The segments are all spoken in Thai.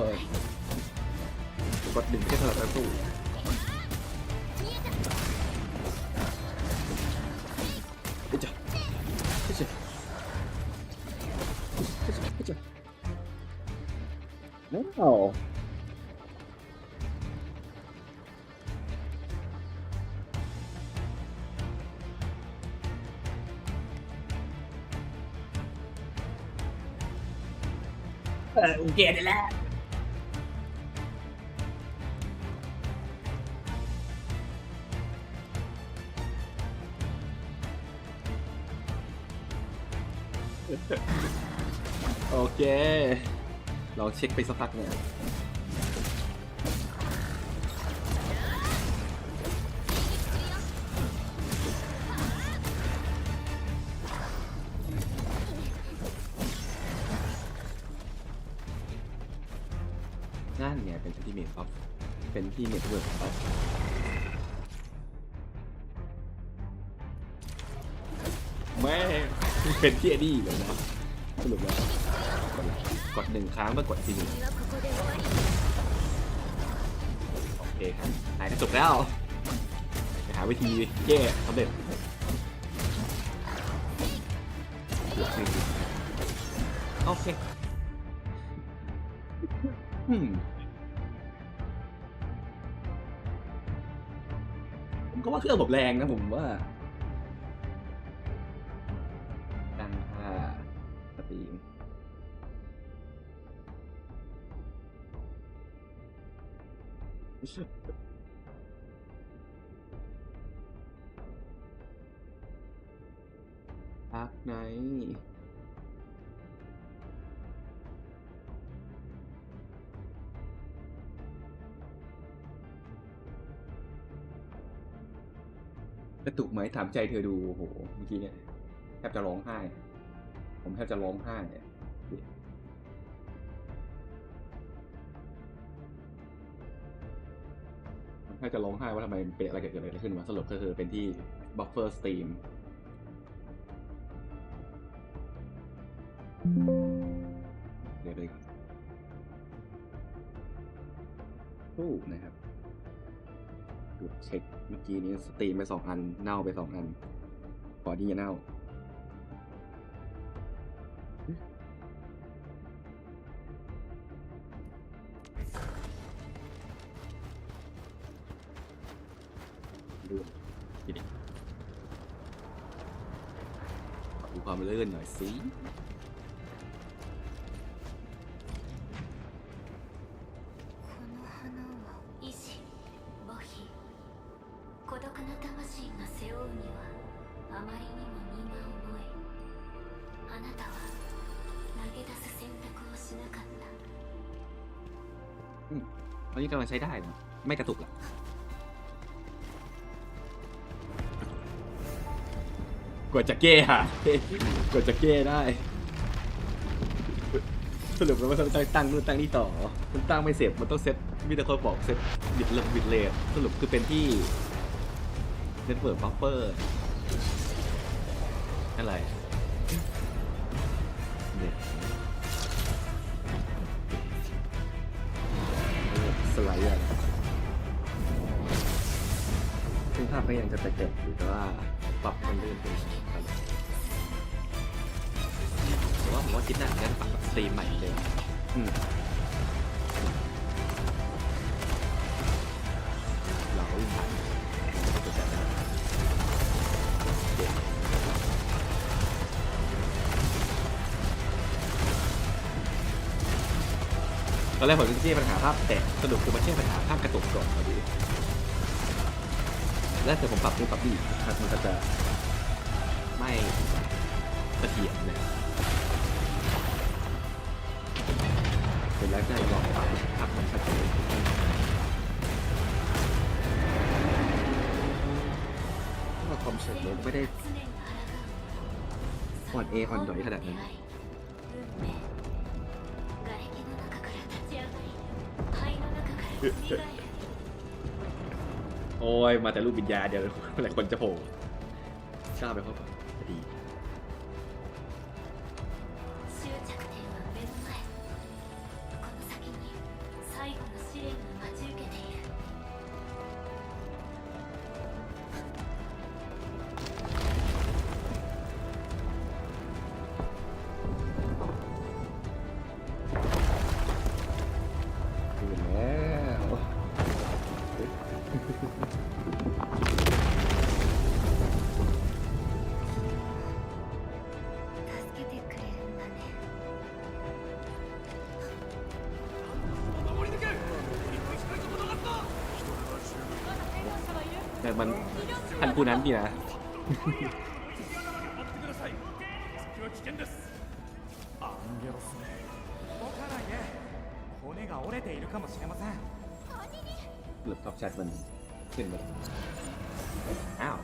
rồi. Bật đỉnh kết hợp đã đủ, Ê chà. Ê chà. Ê chà Ê chà. Wow Ờ, ok rồi là. โอเคลอเค เราเช็คไปสักพักเนี่ยนั่นไงเป็นที่เมทครับ เป็นที่เน็ตเวิร์กครับ เป็นที่เอันนี้อีกแลยนะสรุปแล้วกดหนึ่งครั้งเพื่อกดทีหนึ่งโอเคครับหายกรจบแล้วไปหาวิธีแก้สำเร็จโอเคอืมผมก็ว่าเครื่องบบแรงนะผมว่า ตรีมพักไหนกระตุกไหมถามใจเธอดู โอ้โห เมื่อกี้เนี่ย แทบจะร้องไห้ ผมแทบจะร้องไห้เนี่ยผมแทบจะร้องไห้ว่าทำไมเป็นอะไรเกิดอะไรขึ้นวะสรุปก็คือเป็นที่บัฟเฟอร์สตรีมเดี๋ยวเลยก่อนตู้นะครับดูเช็คเมื่อกี้นี้สตรีมไปสองอัน เน่าไปสองอันพอที่จะเน่า ความเลื่อนหน่อยสิอันนี้กำลังใช้ได้นะไม่กระตุกหรอก กว่าจะแก้อะกว่าจะแก้ได้ สรุปแล้วว่าต้องตั้งนู่นตั้งนี่ต่อ มันตั้งไม่เสร็จมันต้องเซตมีแต่คนบอกเซตบิดเลบิดเลทสรุปคือเป็นที่เน็ตเวิร์กบัฟเฟอร์อะไรเนี่ยสไลด์อะซึ่งภาพก็ยังจะแตกๆอยู่แต่ว่า ปรับมันลื่นขึ้นแต่ว่าผมว่าคิดหน้าจะปรับสตรีมใหม่เลยอืมเราก็วิ่งผ่านไม่กดจัดได้เดี๋ยวตอนแรกผมจะแก้ปัญหาภาพแตกสรุปคือมาแก้ปัญหาภาพกระตุกก่อนพอดี แล้วแต่ผมปรับนี่ปรับนี่ทักมันก็จะไม่เสถียรนะเสร็จแล้วก็ลองปรับทักมันก็จนถ้าคอมเสร็จผมไม่ได้อ่อนเออ่อนดอยขนาดนั้นเโอ้ย มาแต่รูปวิญญาณเดียว อะไรคนจะโผล่ กล้าไปเข้าก่อนดี 終着点は目の前この先に最後の試練が แต่มันทันกูนั้นดีนะหลุดท็อปชัดมันขึ้นไปอ้าว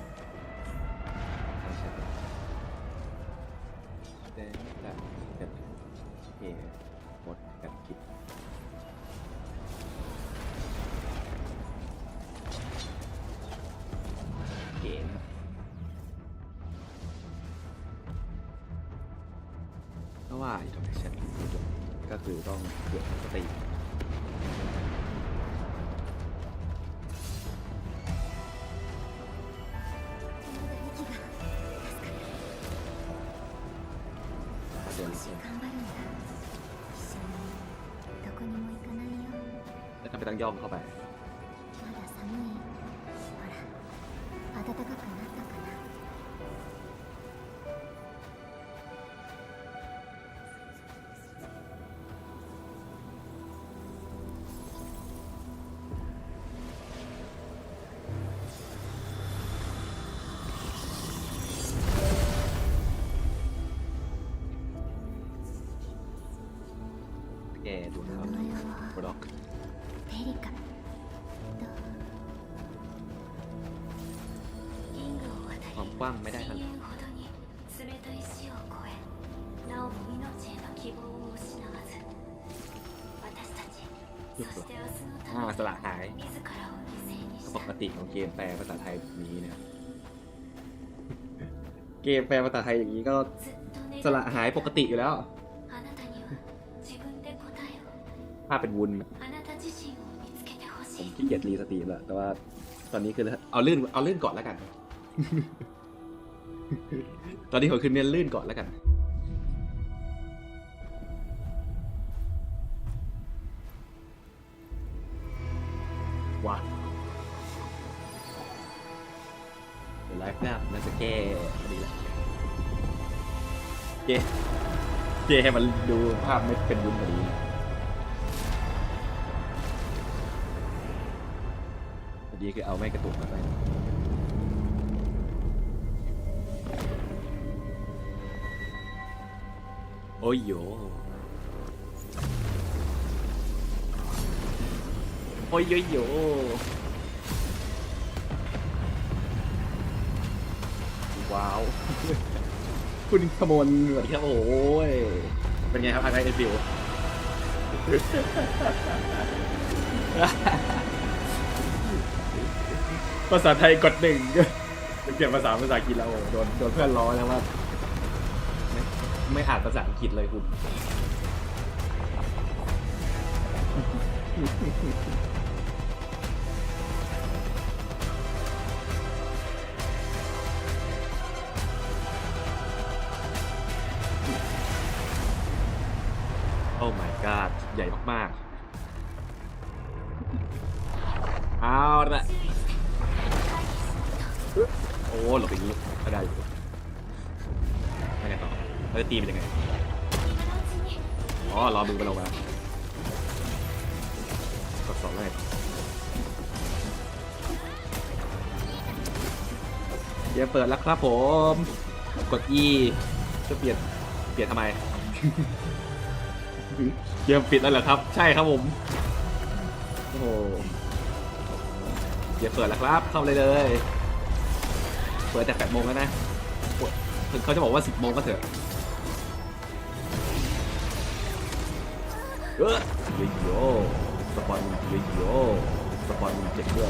ก็ว่าอินโทรเนชั่นก็คือต้องเกิดสติแล้วจำไปตั้งย่อมเข้าไป บล็อก はペリカとリングを渡 ความ り กว้างไม่ได้ 深 ขนาด 淵ほどに冷たい死を越えなおも命への希望を失わず私たちそして明日のた อ่า め สละหาย に自らを犠牲にし ป た กติของเกมแปลภาษาไทยแบบนี้เนี่ย เกมแปลภาษาไทยอย่างนี้ก็ ずっと願 สละหายปกติอยู่แล้ว ภาพเป็นวุ้นผมขี้เกียจรีสตรีมแล้แต่ว่าตอนนี้คือเอาลื่นเอาลื่นก่อนแล้วกัน ตอนนี้ผมคือเน้นลื่นก่อนแล้วกันว้าเดี๋ยวไลฟ์หน้าน่าจะแก้พอดีแหละเกเแกให้มันดูภาพไม่เป็นวุ้นพอดี คือเอาไม่กระตุกมาไปโอ้ยโยโอ้ยโยโยว้าว คุณขโมนสวัสดีครับโอ้ย เป็นไงครับพักไอเอฟิว ภาษาไทยกดหนึ่งเปลี่ยนภาษาภาษาอังกฤษแล้วโอ้โหโดนโดนเพื่อนล้อแล้วว่าไม่ไม่อ่านภาษาอังกฤษเลยคุณ โอ้ my god ใหญ่มาก ๆ หลบอย่างนี้ก็ได้อยู่ไม่ไงต่อเราจะตีมันยังไง อ๋อ รอมือมันลงมากดสองเลยเดี๋ยวเปิดแล้วครับผม กด E จะเปลี่ยน เปลี่ยนทำไม เกมปิดแล้วเหรอครับ ใช่ครับผม โอ้โหเดี๋ยวเปิดแล้วครับ เข้าเลยเลย เปิดแต่แปดโมงแล้วนะถึงเขาจะบอกว่าสิบโมงก็เถอะเออโยโยสปอนเยโยสปอนเจ็บด้วย